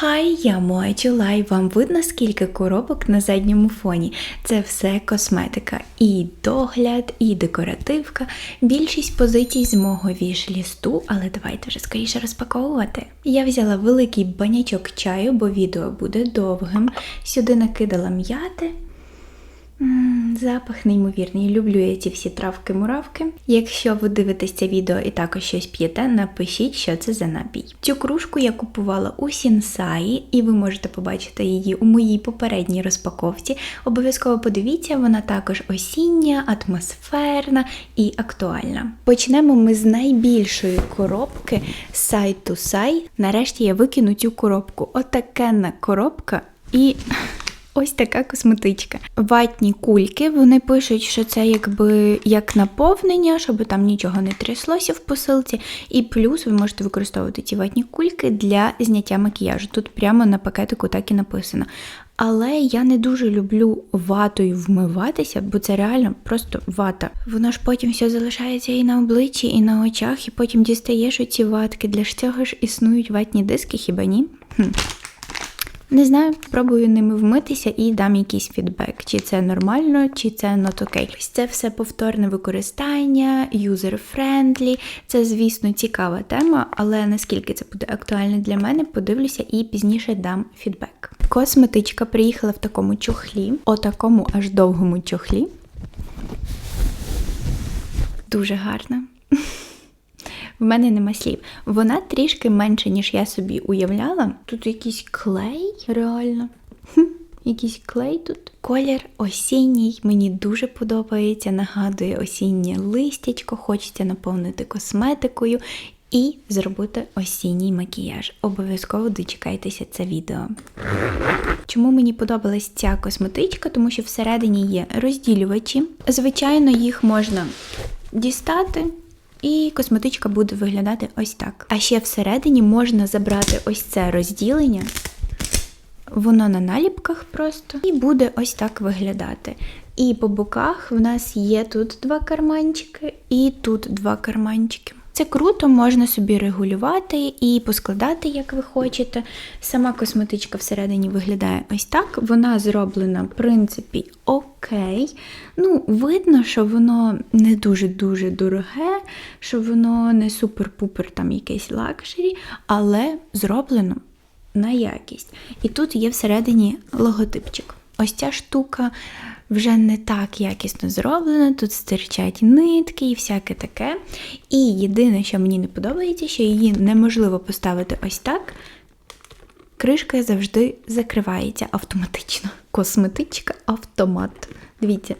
Хай, я Моечулай, вам видно скільки коробок на задньому фоні. Це все косметика. І догляд, і декоративка. Більшість позицій з мого віш-лісту, але давайте вже скоріше розпаковувати. Я взяла великий банячок чаю, бо відео буде довгим. Сюди накидала м'яти. Запах неймовірний. Люблю я ці всі травки-муравки. Якщо ви дивитесь це відео і також щось п'єте, напишіть, що це за напій. Цю кружку я купувала у Сінсаї, і ви можете побачити її у моїй попередній розпаковці. Обов'язково подивіться, вона також осіння, атмосферна і актуальна. Почнемо ми з найбільшої коробки to Side. Нарешті я викину цю коробку. Отакенна коробка і. Ось така косметичка. Ватні кульки. Вони пишуть, що це якби як наповнення, щоб там нічого не тряслося в посилці. І плюс ви можете використовувати ці ватні кульки для зняття макіяжу. Тут прямо на пакетику так і написано. Але я не дуже люблю ватою вмиватися, бо це реально просто вата. Воно ж потім все залишається і на обличчі, і на очах, і потім дістаєш оці ватки. Для ж цього ж існують ватні диски, хіба ні? Хм. Не знаю, спробую ними вмитися і дам якийсь фідбек, чи це нормально, чи це not окей. Ось Це все повторне використання, юзер-френдлі. Це, звісно, цікава тема, але наскільки це буде актуально для мене, подивлюся і пізніше дам фідбек. Косметичка приїхала в такому чохлі, отакому аж довгому чохлі. Дуже гарна. В мене нема слів. Вона трішки менше, ніж я собі уявляла. Тут якийсь клей, реально. Якийсь клей тут. Колір осінній, мені дуже подобається, нагадує осіннє листячко, хочеться наповнити косметикою і зробити осінній макіяж. Обов'язково дочекайтеся це відео. Чому мені подобалась ця косметичка? Тому що всередині є розділювачі. Звичайно, їх можна дістати. І косметичка буде виглядати ось так. А ще всередині можна забрати ось це розділення. Воно на наліпках просто, і буде ось так виглядати. І по боках в нас є тут два карманчики, і тут два карманчики. Це круто, можна собі регулювати і поскладати, як ви хочете. Сама косметичка всередині виглядає ось так. Вона зроблена, в принципі, окей. Ну, видно, що воно не дуже-дуже дороге, що воно не супер-пупер там якесь лакшері, але зроблено на якість. І тут є всередині логотипчик. Ось ця штука вже не так якісно зроблена, тут стирчать нитки і всяке таке. І єдине, що мені не подобається, що її неможливо поставити ось так. Кришка завжди закривається автоматично. Косметичка автомат. Дивіться.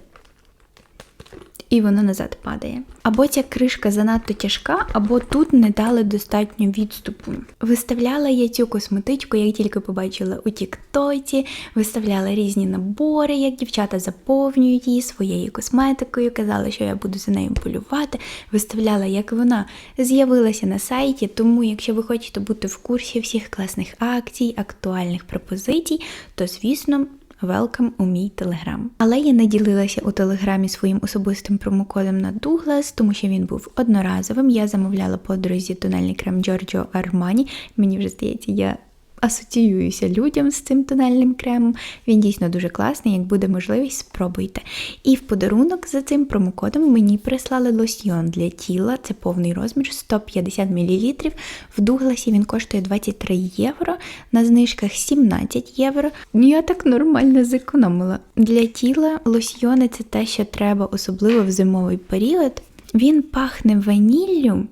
І воно назад падає. Або ця кришка занадто тяжка, або тут не дали достатньо відступу. Виставляла я цю косметичку, як тільки побачила у Тіктоці, виставляла різні набори, як дівчата заповнюють її своєю косметикою, казала, що я буду за нею полювати. Виставляла, як вона з'явилася на сайті. Тому, якщо ви хочете бути в курсі всіх класних акцій, актуальних пропозицій, то звісно. Welcome у мій телеграм. Але я не ділилася у телеграмі своїм особистим промокодом на Douglas, тому що він був одноразовим. Я замовляла подрузі тональний крем Giorgio Armani. Мені вже здається, я асоціююся людям з цим тональним кремом. Він дійсно дуже класний, як буде можливість, спробуйте. І в подарунок за цим промокодом мені прислали лосьйон для тіла, це повний розмір 150 мл. В Дугласі він коштує 23 євро, на знижках 17 євро. Я так нормально зекономила. Для тіла лосьйони це те, що треба, особливо в зимовий період. Він пахне ваніллю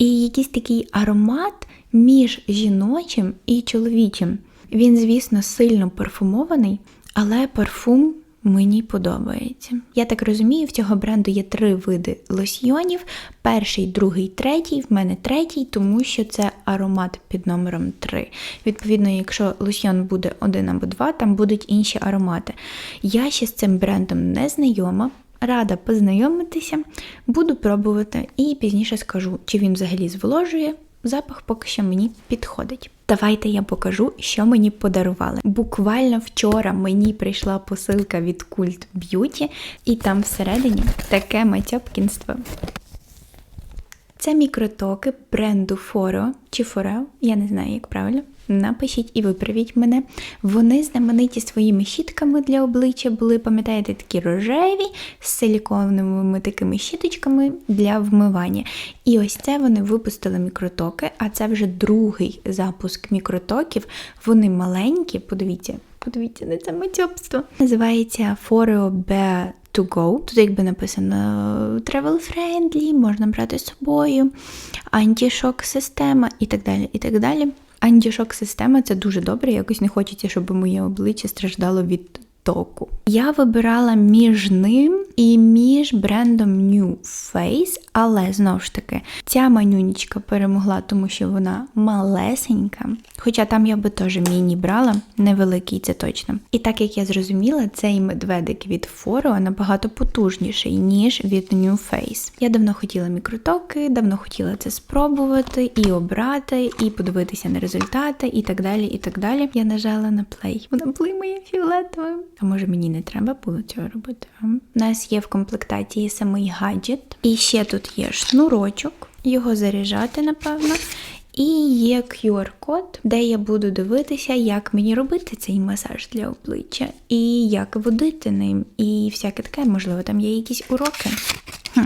і якийсь такий аромат між жіночим і чоловічим. Він, звісно, сильно парфумований, але парфум мені подобається. Я так розумію, в цього бренду є три види лосьйонів: перший, другий, третій. В мене третій, тому що це аромат під номером 3. Відповідно, якщо лосьйон буде один або два, там будуть інші аромати. Я ще з цим брендом не знайома. Рада познайомитися, буду пробувати і пізніше скажу, чи він взагалі зволожує. Запах поки що мені підходить. Давайте я покажу, що мені подарували. Буквально вчора мені прийшла посилка від Cult Beauty, і там всередині таке матьопкінство. Це мікротоки бренду Foro чи Foreo, я не знаю, як правильно. Напишіть і виправіть мене. Вони знамениті своїми щітками для обличчя були, пам'ятаєте, такі рожеві з силіконовими такими щіточками для вмивання. І ось це вони випустили мікротоки, а це вже другий запуск мікротоків. Вони маленькі, подивіться. Подивіться на це матьобство. Називається Foreo Bear to Go. Тут якби написано travel friendly, можна брати з собою, антішок система і так далі. і так далі. Антішок система це дуже добре. Якось не хочеться, щоб моє обличчя страждало від току. Я вибирала між ним і між брендом New Face, але знову ж таки, ця манюнічка перемогла, тому що вона малесенька. Хоча там я би теж міні брала, невеликий, це точно. І так як я зрозуміла, цей медведик від Foro набагато потужніший, ніж від New Face. Я давно хотіла мікротоки, давно хотіла це спробувати і обрати, і подивитися на результати, і так далі. і так далі. Я нажала на плей. Вона блимає фіолетовим. А може мені не треба було цього робити? У нас є в комплектації самий гаджет. І ще тут є шнурочок, його заряджати, напевно. І є QR-код, де я буду дивитися, як мені робити цей масаж для обличчя, і як водити ним, і всяке таке, можливо, там є якісь уроки. Хм.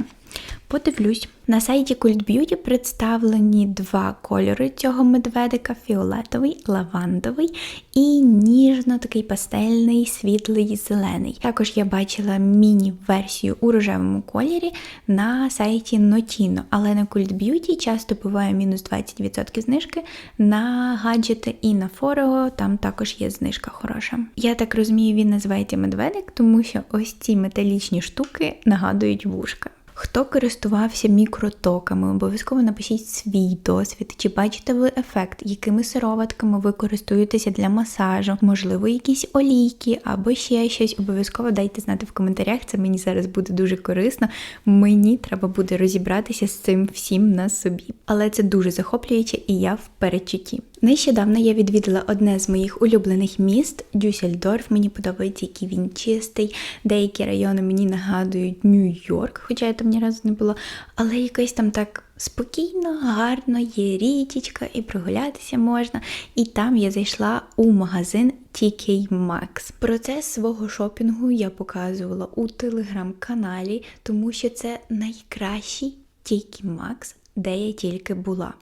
Подивлюсь. На сайті Cult Beauty представлені два кольори цього медведика: фіолетовий, лавандовий і ніжно такий пастельний, світлий зелений. Також я бачила міні-версію у рожевому кольорі на сайті Notino, але на Cult Beauty часто буває мінус 20% знижки на гаджети і на Forego, там також є знижка хороша. Я так розумію, він називається медведик, тому що ось ці металічні штуки нагадують вушка. Хто користувався мікротоками, обов'язково напишіть свій досвід, чи бачите ви ефект, якими сироватками ви користуєтеся для масажу, можливо, якісь олійки або ще щось. Обов'язково дайте знати в коментарях. Це мені зараз буде дуже корисно. Мені треба буде розібратися з цим всім на собі. Але це дуже захоплююче і я в передчутті. Нещодавно я відвідала одне з моїх улюблених міст Дюссельдорф. Мені подобається, який він чистий. Деякі райони мені нагадують Нью-Йорк, хоча я там ні разу не була. Але якось там так спокійно, гарно, є річечка і прогулятися можна. І там я зайшла у магазин TK Maxx. Процес свого шопінгу я показувала у телеграм-каналі, тому що це найкращий TK Maxx де я тільки була.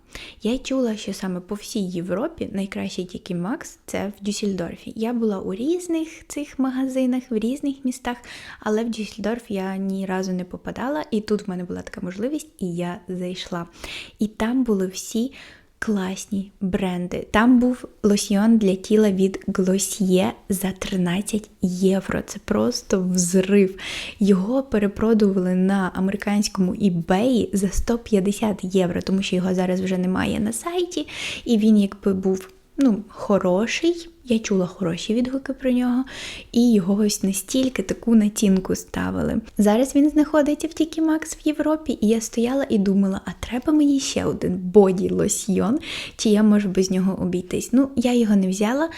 Я чула, що саме по всій Європі найкращий тільки Макс це в Дюссельдорфі. Я була у різних цих магазинах, в різних містах, але в Дюссельдорф я ні разу не попадала, і тут в мене була така можливість, і я зайшла. І там були всі класні бренди. Там був лосьйон для тіла від Glossier за 13 євро. Це просто взрив. Його перепродували на американському eBay за 150 євро, тому що його зараз вже немає на сайті, і він якби був ну, хороший. Я чула хороші відгуки про нього, і його ось настільки таку націнку ставили. Зараз він знаходиться в Тікі Макс в Європі, і я стояла і думала, а треба мені ще один боді лосьйон, чи я можу без нього обійтись. Ну, я його не взяла,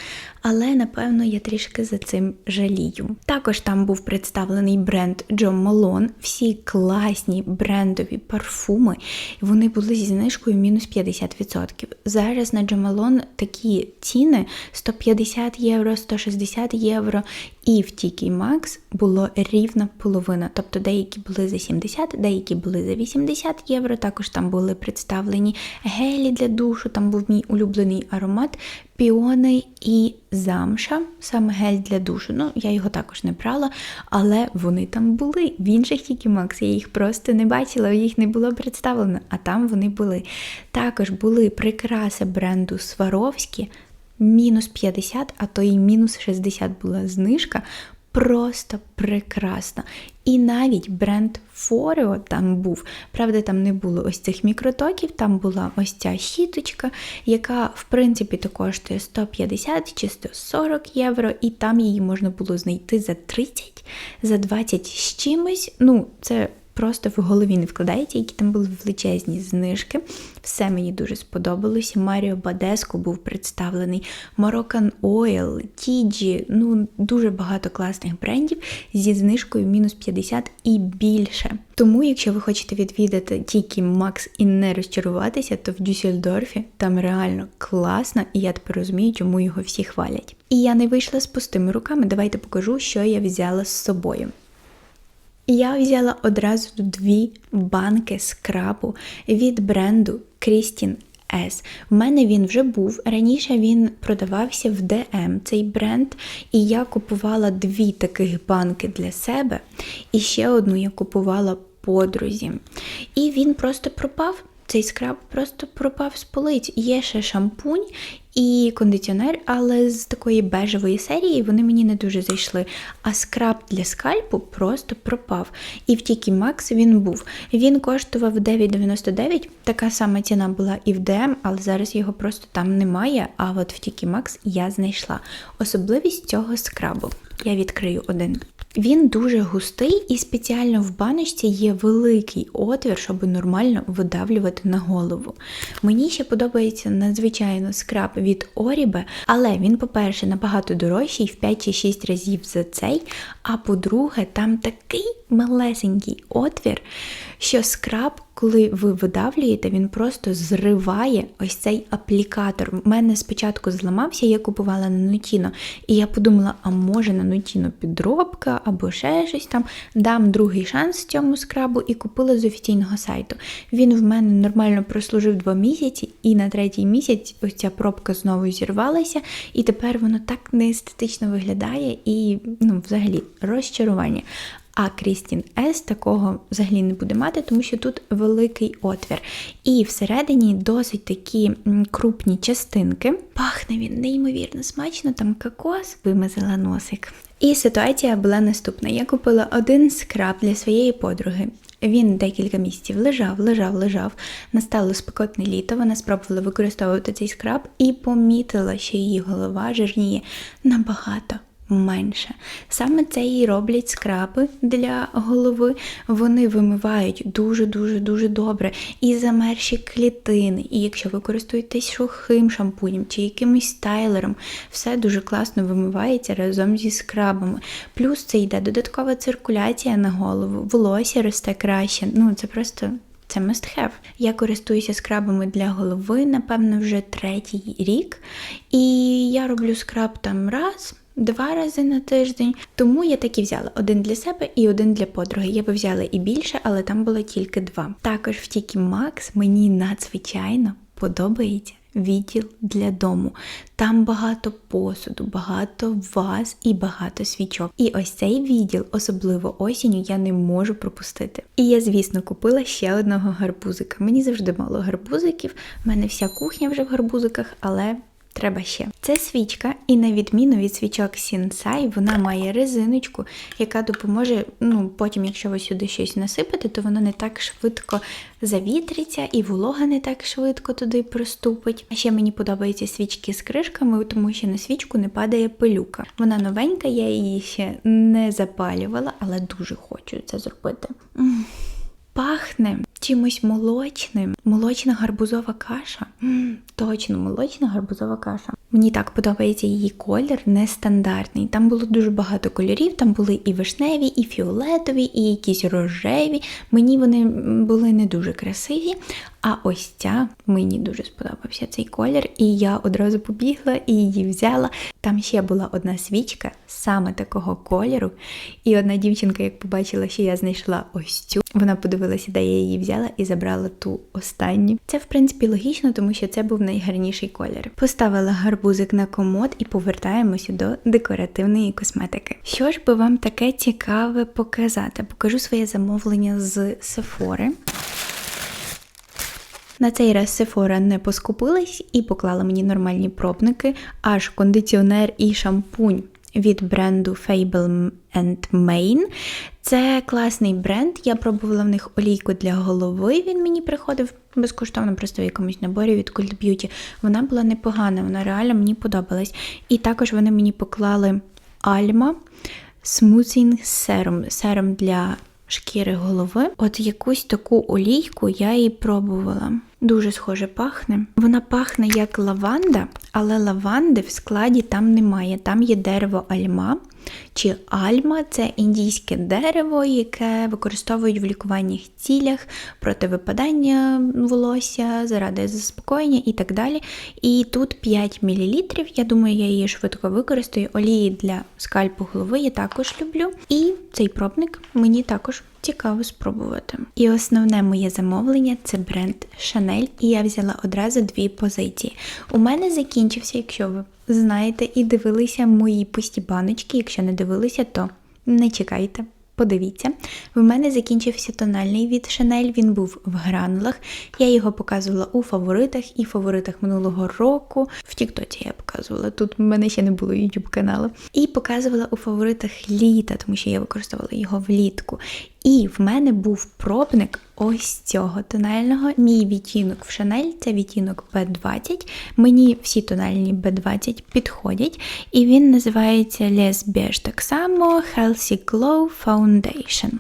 але напевно я трішки за цим жалію. Також там був представлений бренд Джо Малон, всі класні брендові парфуми. Вони були зі знижкою мінус 50%. Зараз на Джо Малон такі ціни 150 150 євро, 160 євро, і в Тікі Макс було рівна половина. Тобто деякі були за 70, деякі були за 80 євро. Також там були представлені гелі для душу, там був мій улюблений аромат, піони і замша, саме гель для душу. Ну, я його також не брала, але вони там були. В інших Тікі Макс я їх просто не бачила, їх не було представлено, а там вони були. Також були прикраси бренду Сваровські мінус 50, а то й мінус 60 була знижка. Просто прекрасно. І навіть бренд Foreo там був. Правда, там не було ось цих мікротоків, там була ось ця щіточка, яка, в принципі, то коштує 150 чи 140 євро, і там її можна було знайти за 30, за 20 з чимось. Ну, це просто в голові не вкладається, які там були величезні знижки. Все мені дуже сподобалося. Маріо Бадеско був представлений, Moroccan Oil, Тіджі, ну дуже багато класних брендів зі знижкою мінус 50 і більше. Тому, якщо ви хочете відвідати тільки Макс і не розчаруватися, то в Дюссельдорфі там реально класно, і я тепер розумію, чому його всі хвалять. І я не вийшла з пустими руками. Давайте покажу, що я взяла з собою. Я взяла одразу дві банки скрабу від бренду Крістін S. У мене він вже був. Раніше він продавався в DM, цей бренд, і я купувала дві таких банки для себе, і ще одну я купувала подрузі. І він просто пропав. Цей скраб просто пропав з полиць. Є ще шампунь і кондиціонер, але з такої бежевої серії вони мені не дуже зайшли. А скраб для скальпу просто пропав. І в Тікі Макс він був. Він коштував 9,99. Така сама ціна була і в DM, але зараз його просто там немає. А от в Тікі Макс я знайшла. Особливість цього скрабу. Я відкрию один. Він дуже густий і спеціально в баночці є великий отвір, щоб нормально видавлювати на голову. Мені ще подобається надзвичайно скраб від Орібе, але він, по-перше, набагато дорожчий в 5 чи 6 разів за цей. А по-друге, там такий малесенький отвір, що скраб, коли ви видавлюєте, він просто зриває ось цей аплікатор. У мене спочатку зламався, я купувала на Nutino, і я подумала, а може на Nutino підробка або ще щось там. Дам другий шанс цьому скрабу і купила з офіційного сайту. Він в мене нормально прослужив два місяці, і на третій місяць ось ця пробка знову зірвалася, і тепер воно так неестетично виглядає і ну, взагалі розчарування. А Крістін С такого взагалі не буде мати, тому що тут великий отвір. І всередині досить такі крупні частинки. Пахне він неймовірно смачно, там кокос вимазала носик. І ситуація була наступна: я купила один скраб для своєї подруги. Він декілька місяців лежав, лежав, лежав. Настало спекотне літо. Вона спробувала використовувати цей скраб і помітила, що її голова жирніє набагато менше. Саме це і роблять скраби для голови. Вони вимивають дуже-дуже дуже добре і замерші клітини. І якщо ви користуєтесь сухим шампунем чи якимось стайлером, все дуже класно вимивається разом зі скрабами. Плюс це йде додаткова циркуляція на голову, волосся росте краще. Ну це просто. Це must have. Я користуюся скрабами для голови, напевно, вже третій рік. І я роблю скраб там раз, два рази на тиждень. Тому я так і взяла один для себе і один для подруги. Я би взяла і більше, але там було тільки два. Також в Тікі Макс мені надзвичайно подобається. Відділ для дому. Там багато посуду, багато ваз і багато свічок. І ось цей відділ, особливо осінню, я не можу пропустити. І я, звісно, купила ще одного гарбузика. Мені завжди мало гарбузиків, в мене вся кухня вже в гарбузиках, але Треба ще. Це свічка, і на відміну від свічок Сінсай, вона має резиночку, яка допоможе, ну, потім, якщо ви сюди щось насипите, то воно не так швидко завітриться, і волога не так швидко туди приступить. А ще мені подобаються свічки з кришками, тому що на свічку не падає пилюка. Вона новенька, я її ще не запалювала, але дуже хочу це зробити. Пахне чимось молочним. Молочна гарбузова каша. М-м, точно, молочна гарбузова каша. Мені так подобається її колір, нестандартний. Там було дуже багато кольорів, там були і вишневі, і фіолетові, і якісь рожеві. Мені вони були не дуже красиві. А ось ця мені дуже сподобався цей колір, і я одразу побігла і її взяла. Там ще була одна свічка саме такого кольору. І одна дівчинка, як побачила, що я знайшла ось цю, вона подивилася, де я її взяла, і забрала ту останню. Це, в принципі, логічно, тому що це був найгарніший колір. Поставила гарбузик на комод і повертаємося до декоративної косметики. Що ж би вам таке цікаве показати? Покажу своє замовлення з Сефори. На цей раз Сефора не поскупилась і поклала мені нормальні пробники, аж кондиціонер і шампунь від бренду Fable Main. Це класний бренд. Я пробувала в них олійку для голови. Він мені приходив безкоштовно, просто в якомусь наборі від Cult Beauty. Вона була непогана, вона реально мені подобалась. І також вони мені поклали Alma Smoothing Serum. Серум для шкіри голови. От якусь таку олійку я її пробувала. Дуже схоже пахне. Вона пахне як лаванда, але лаванди в складі там немає. Там є дерево альма. Чи альма це індійське дерево, яке використовують в лікувальних цілях проти випадання волосся, заради заспокоєння і так далі. І тут 5 мл. Я думаю, я її швидко використаю. Олії для скальпу голови я також люблю. І цей пробник мені також цікаво спробувати. І основне моє замовлення це бренд Chanel, і я взяла одразу дві позиції. У мене закінчився, якщо ви знаєте і дивилися мої пусті баночки. Якщо не дивилися, то не чекайте. Подивіться, в мене закінчився тональний від Chanel, він був в гранулах. Я його показувала у фаворитах і фаворитах минулого року. В Тіктоці я показувала. Тут в мене ще не було YouTube каналу. І показувала у фаворитах літа, тому що я використовувала його влітку. І в мене був пробник ось цього тонального. Мій відтінок в Chanel це відтінок B20. Мені всі тональні B20 підходять, і він називається Les Beige так само Healthy Glow Foundation.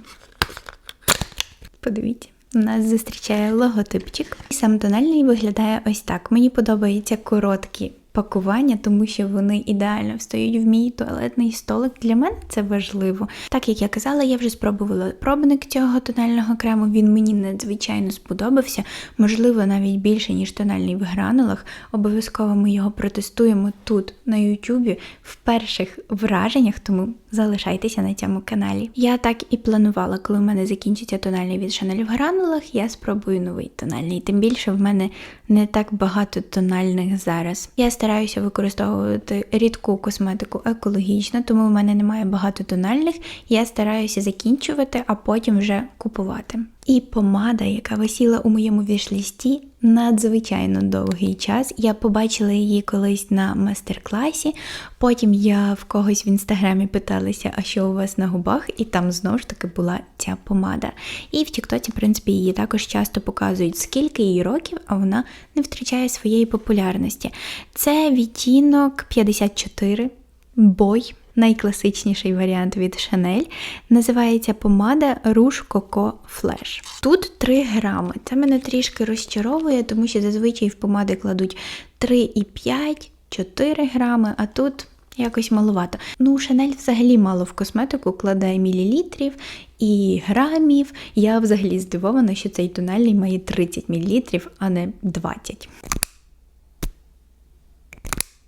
Подивіться. Нас зустрічає логотипчик. І Сам тональний виглядає ось так. Мені подобаються короткі пакування, тому що вони ідеально встають в мій туалетний столик. Для мене це важливо. Так як я казала, я вже спробувала пробник цього тонального крему. Він мені надзвичайно сподобався, можливо, навіть більше, ніж тональний в гранулах. Обов'язково ми його протестуємо тут, на Ютубі, в перших враженнях, тому залишайтеся на цьому каналі. Я так і планувала, коли в мене закінчиться тональний від Шанель в гранулах, я спробую новий тональний. Тим більше в мене не так багато тональних зараз. Я стараюся використовувати рідку косметику екологічно, тому в мене немає багато тональних. Я стараюся закінчувати, а потім вже купувати. І помада, яка висіла у моєму вішлісті надзвичайно довгий час. Я побачила її колись на мастер-класі. Потім я в когось в інстаграмі питалася, а що у вас на губах, і там знову ж таки була ця помада. І в Тіктоці, в принципі, її також часто показують, скільки їй років, а вона не втрачає своєї популярності. Це відтінок 54 бой найкласичніший варіант від Chanel. Називається помада Rouge Coco Flash. Тут 3 грами. Це мене трішки розчаровує, тому що зазвичай в помади кладуть 3,5, 4 грами, а тут. Якось маловато. Ну, Шанель взагалі мало в косметику кладає мілілітрів і грамів. Я взагалі здивована, що цей тональний має 30 мл, а не 20.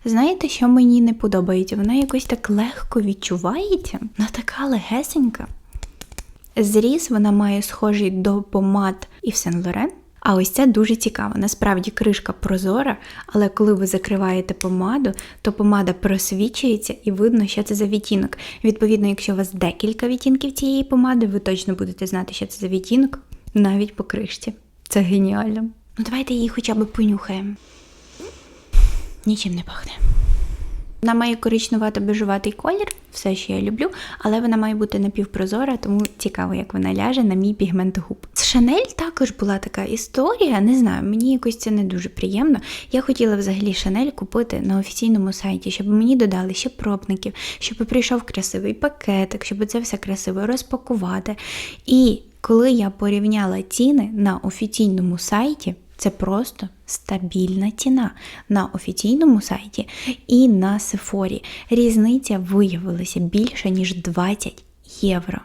Знаєте, що мені не подобається? Вона якось так легко відчувається, вона така легесенька. Зріз вона має схожий до помад і в Saint Laurent. А ось це дуже цікаво. Насправді кришка прозора, але коли ви закриваєте помаду, то помада просвічується і видно, що це за відтінок. Відповідно, якщо у вас декілька відтінків цієї помади, ви точно будете знати, що це за відтінок, навіть по кришці. Це геніально. Ну давайте її хоча б понюхаємо нічим не пахне. Вона має коричнувато бежуватий колір, все, що я люблю, але вона має бути напівпрозора, тому цікаво, як вона ляже на мій пігмент губ. З Шанель також була така історія, не знаю, мені якось це не дуже приємно. Я хотіла взагалі Шанель купити на офіційному сайті, щоб мені додали ще пробників, щоб прийшов красивий пакетик, щоб це все красиво розпакувати. І коли я порівняла ціни на офіційному сайті, це просто стабільна ціна на офіційному сайті і на Сефорі. Різниця виявилася більше, ніж 20 євро.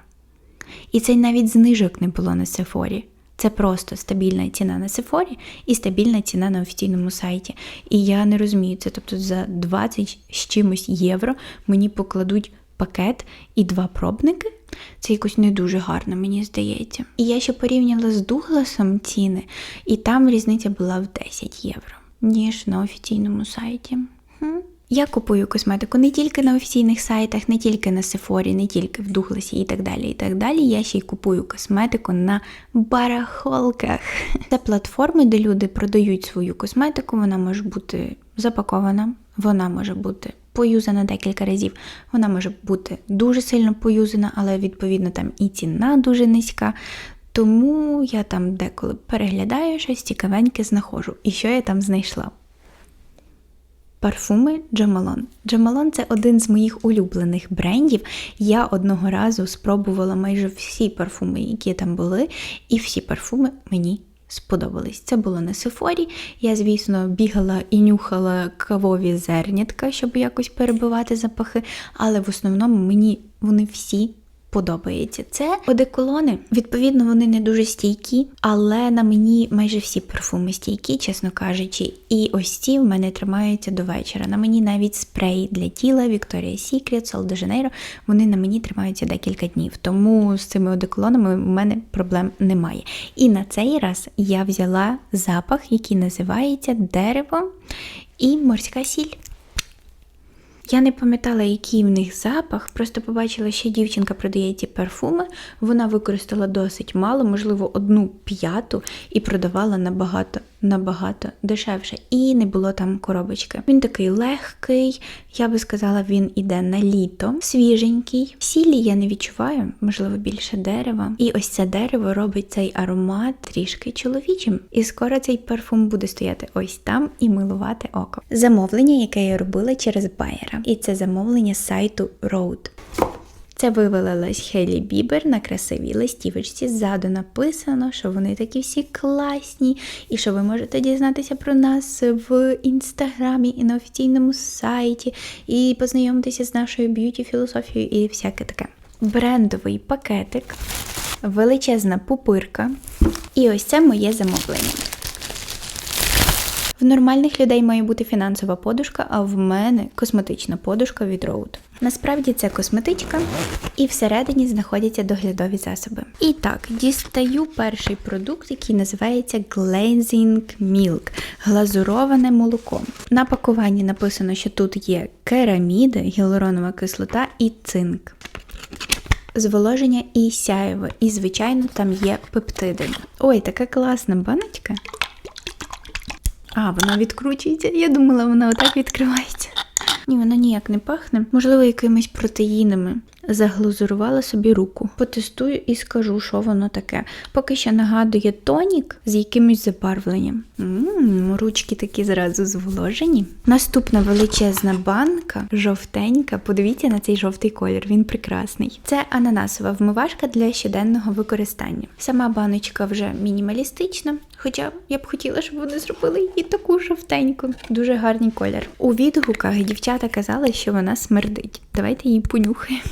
І це навіть знижок не було на Сефорі. Це просто стабільна ціна на Сефорі і стабільна ціна на офіційному сайті. І я не розумію, це тобто за 20 з чимось євро мені покладуть пакет і два пробники. Це якось не дуже гарно, мені здається. І я ще порівняла з Дугласом ціни, і там різниця була в 10 євро, ніж на офіційному сайті. Хм. Я купую косметику не тільки на офіційних сайтах, не тільки на Сефорі, не тільки в Дугласі і так далі. і так далі. Я ще й купую косметику на барахолках. Це платформи, де люди продають свою косметику, вона може бути запакована, вона може бути поюзана декілька разів. Вона може бути дуже сильно поюзана, але відповідно там і ціна дуже низька. Тому я там деколи переглядаю щось цікавеньке знаходжу. І що я там знайшла? Парфуми Джамалон. Джамалон це один з моїх улюблених брендів. Я одного разу спробувала майже всі парфуми, які там були, і всі парфуми мені сподобались. Це було на Сефорі. Я, звісно, бігала і нюхала кавові зернятка, щоб якось перебивати запахи, але в основному мені вони всі подобається. Це одеколони. Відповідно, вони не дуже стійкі, але на мені майже всі парфуми стійкі, чесно кажучи. І ось ці в мене тримаються до вечора. На мені навіть спрей для тіла Sol de Janeiro, вони на мені тримаються декілька днів. Тому з цими одеколонами у мене проблем немає. І на цей раз я взяла запах, який називається дерево і морська сіль. Я не пам'ятала, який в них запах, просто побачила, що дівчинка продає ці парфуми. Вона використала досить мало, можливо, одну п'яту, і продавала набагато набагато дешевше. І не було там коробочки. Він такий легкий, я би сказала, він іде на літо, свіженький. Сілі я не відчуваю, можливо, більше дерева. І ось це дерево робить цей аромат трішки чоловічим. І скоро цей парфум буде стояти ось там і милувати око. Замовлення, яке я робила через байера. І це замовлення з сайту Road. Це вивалилась Хелі Бібер на красивій листівочці. Ззаду написано, що вони такі всі класні, і що ви можете дізнатися про нас в інстаграмі і на офіційному сайті, і познайомитися з нашою б'юті філософією і всяке таке. Брендовий пакетик, величезна пупирка. І ось це моє замовлення. В нормальних людей має бути фінансова подушка, а в мене косметична подушка від Road. Насправді це косметичка, і всередині знаходяться доглядові засоби. І так, дістаю перший продукт, який називається Glazing Milk глазуроване молоко. На пакуванні написано, що тут є кераміди, гіалуронова кислота і цинк. Зволоження і сяєво, і, звичайно, там є пептиди. Ой, така класна баночка. А, вона відкручується. Я думала, вона отак відкривається. Ні, вона ніяк не пахне. Можливо, якимись протеїнами. Заглазурувала собі руку. Потестую і скажу, що воно таке. Поки що нагадує тонік з якимось забарвленням. Ммм, ручки такі зразу зволожені. Наступна величезна банка, жовтенька. Подивіться на цей жовтий колір, він прекрасний. Це ананасова вмивашка для щоденного використання. Сама баночка вже мінімалістична, хоча я б хотіла, щоб вони зробили її таку жовтеньку. Дуже гарний колір. У відгуках дівчата казали, що вона смердить. Давайте її понюхаємо.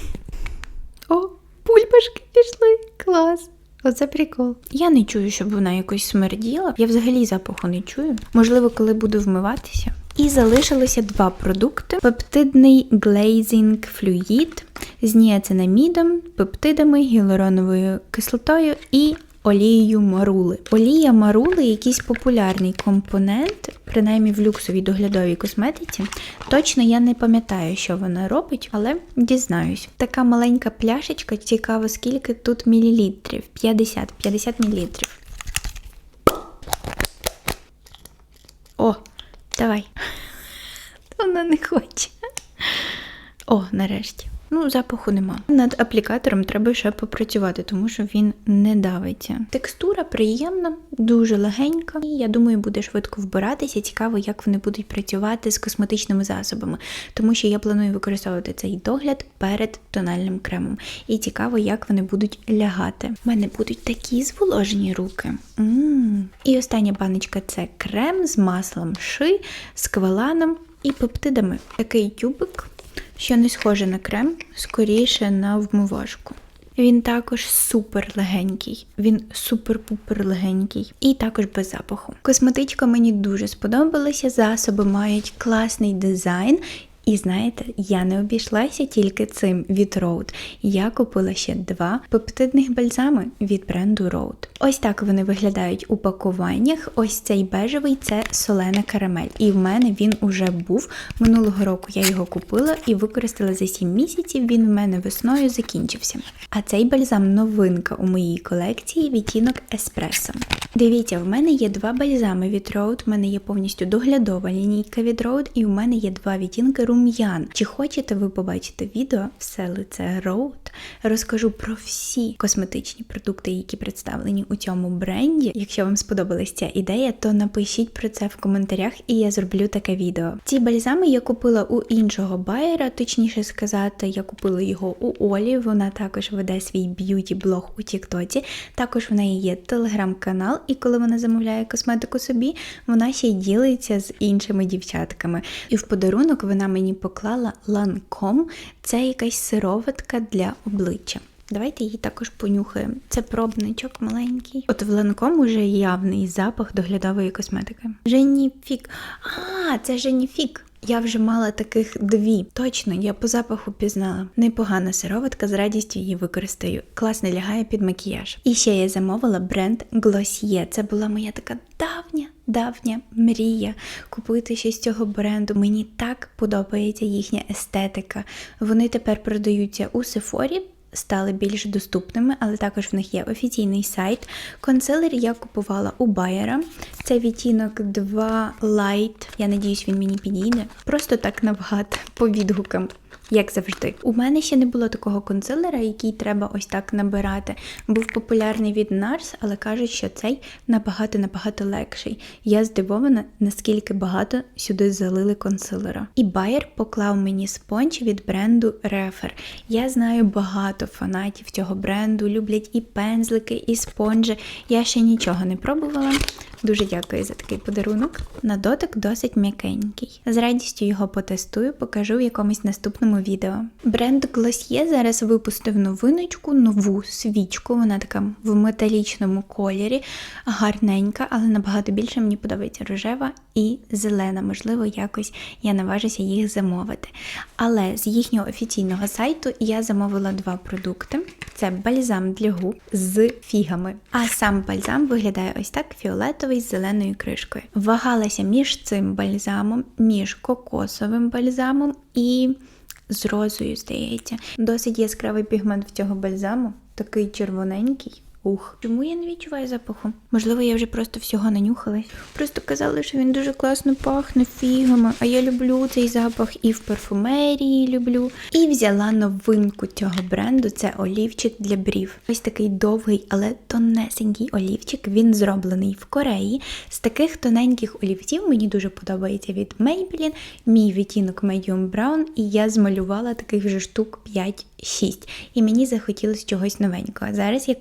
О, пульпашки пішли. Клас. Оце прикол. Я не чую, щоб вона якось смерділа. Я взагалі запаху не чую. Можливо, коли буду вмиватися. І залишилося два продукти: пептидний глейзінг флюїд з ніацинамідом, пептидами, гіалуроновою кислотою і олією марули. Олія марули якийсь популярний компонент, принаймні в люксовій доглядовій косметиці. Точно я не пам'ятаю, що вона робить, але дізнаюсь. Така маленька пляшечка, цікаво, скільки тут мілілітрів. 50 50 мілілітрів. О, давай. Вона не хоче. О, нарешті. Ну, запаху нема. Над аплікатором треба ще попрацювати, тому що він не давиться. Текстура приємна, дуже легенька, і я думаю, буде швидко вбиратися. Цікаво, як вони будуть працювати з косметичними засобами, тому що я планую використовувати цей догляд перед тональним кремом. І цікаво, як вони будуть лягати. У мене будуть такі зволожені руки. М -м -м. І остання баночка це крем з маслом ши, з кваланом і пептидами. Такий тюбик що не схоже на крем, скоріше на вмивашку. Він також супер легенький, він супер-пупер легенький і також без запаху. Косметичка мені дуже сподобалася, засоби мають класний дизайн і знаєте, я не обійшлася тільки цим від Rode. Я купила ще два пептидних бальзами від бренду Rode. Ось так вони виглядають у пакуваннях. Ось цей бежевий це солена карамель. І в мене він уже був. Минулого року я його купила і використала за 7 місяців. Він в мене весною закінчився. А цей бальзам новинка у моїй колекції відтінок еспресо. Дивіться, в мене є два бальзами від Rode, в мене є повністю доглядова лінійка від Rode, і в мене є два відтінки рум'ян. Чи хочете ви побачити відео все лице Road розкажу про всі косметичні продукти, які представлені у цьому бренді. Якщо вам сподобалась ця ідея, то напишіть про це в коментарях, і я зроблю таке відео. Ці бальзами я купила у іншого байера, точніше сказати, я купила його у Олі. Вона також веде свій б'юті-блог у Тіктоці. Також в неї є телеграм-канал, і коли вона замовляє косметику собі, вона ще й ділиться з іншими дівчатками. І в подарунок вона мені поклала ланком. Це якась сироватка для обличчя. Давайте її також понюхаємо. Це пробничок маленький. От в ланком уже явний запах доглядової косметики. Женіфік. А, це Женіфік. Я вже мала таких дві. Точно, я по запаху пізнала. Непогана сироватка, з радістю її використаю. Класно лягає під макіяж. І ще я замовила бренд Glossier. Це була моя така давня. Давня мрія купити щось з цього бренду. Мені так подобається їхня естетика. Вони тепер продаються у Сефорі, стали більш доступними, але також в них є офіційний сайт. Консилер я купувала у Байера. Це відтінок 2 Light. Я надіюсь, він мені підійде. Просто так навгад по відгукам. Як завжди, у мене ще не було такого консилера, який треба ось так набирати. Був популярний від NARS, але кажуть, що цей набагато набагато легший. Я здивована, наскільки багато сюди залили консилера. І Bayer поклав мені спонж від бренду Refer. Я знаю багато фанатів цього бренду, люблять і пензлики, і спонжі. Я ще нічого не пробувала. Дуже дякую за такий подарунок. На дотик досить м'якенький. З радістю його потестую, покажу в якомусь наступному відео. Бренд Glossier зараз випустив новиночку, нову свічку. Вона така в металічному кольорі, гарненька, але набагато більше мені подобається рожева і зелена. Можливо, якось я наважуся їх замовити. Але з їхнього офіційного сайту я замовила два продукти: це бальзам для губ з фігами. А сам бальзам виглядає ось так: фіолетовий з зеленою кришкою. Вагалася між цим бальзамом, між кокосовим бальзамом і з розою, здається. Досить яскравий пігмент в цього бальзаму, такий червоненький. Ух, чому я не відчуваю запаху? Можливо, я вже просто всього нанюхалась. Просто казали, що він дуже класно пахне фігами, а я люблю цей запах і в парфумерії люблю. І взяла новинку цього бренду це олівчик для брів. Ось такий довгий, але тонесенький олівчик. Він зроблений в Кореї. З таких тоненьких олівців мені дуже подобається від Maybelline, мій відтінок Medium Brown, і я змалювала таких вже штук 5-6. І мені захотілося чогось новенького. Зараз я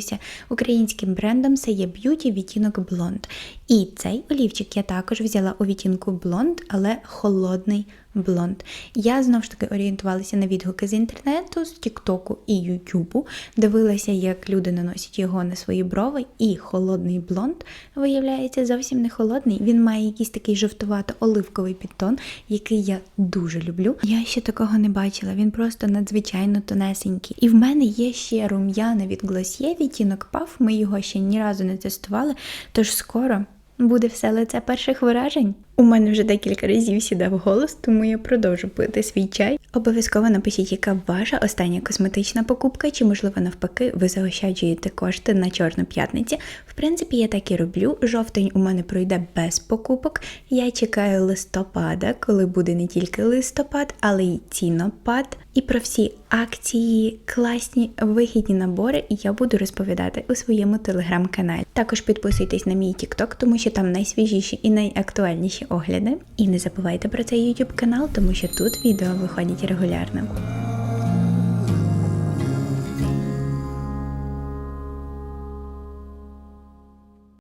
користуюся українським брендом це є Beauty відтінок Blonde. І цей олівчик я також взяла у відтінку Blonde, але холодний блонд. Я знову ж таки орієнтувалася на відгуки з інтернету, з Тіктоку і Ютубу. Дивилася, як люди наносять його на свої брови, і холодний блонд виявляється зовсім не холодний. Він має якийсь такий жовтувато-оливковий підтон, який я дуже люблю. Я ще такого не бачила. Він просто надзвичайно тонесенький. І в мене є ще рум'яна від Glossier відтінок Puff. Ми його ще ні разу не тестували, тож скоро. Буде все лице перших вражень. У мене вже декілька разів сідав голос, тому я продовжу пити свій чай. Обов'язково напишіть, яка ваша остання косметична покупка, чи, можливо, навпаки, ви заощаджуєте кошти на Чорну п'ятниці. В принципі, я так і роблю. Жовтень у мене пройде без покупок. Я чекаю листопада, коли буде не тільки листопад, але й цінопад. І про всі акції, класні вигідні набори я буду розповідати у своєму телеграм-каналі. Також підписуйтесь на мій TikTok, тому що там найсвіжіші і найактуальніші огляди. І не забувайте про цей YouTube канал, тому що тут відео виходять регулярно.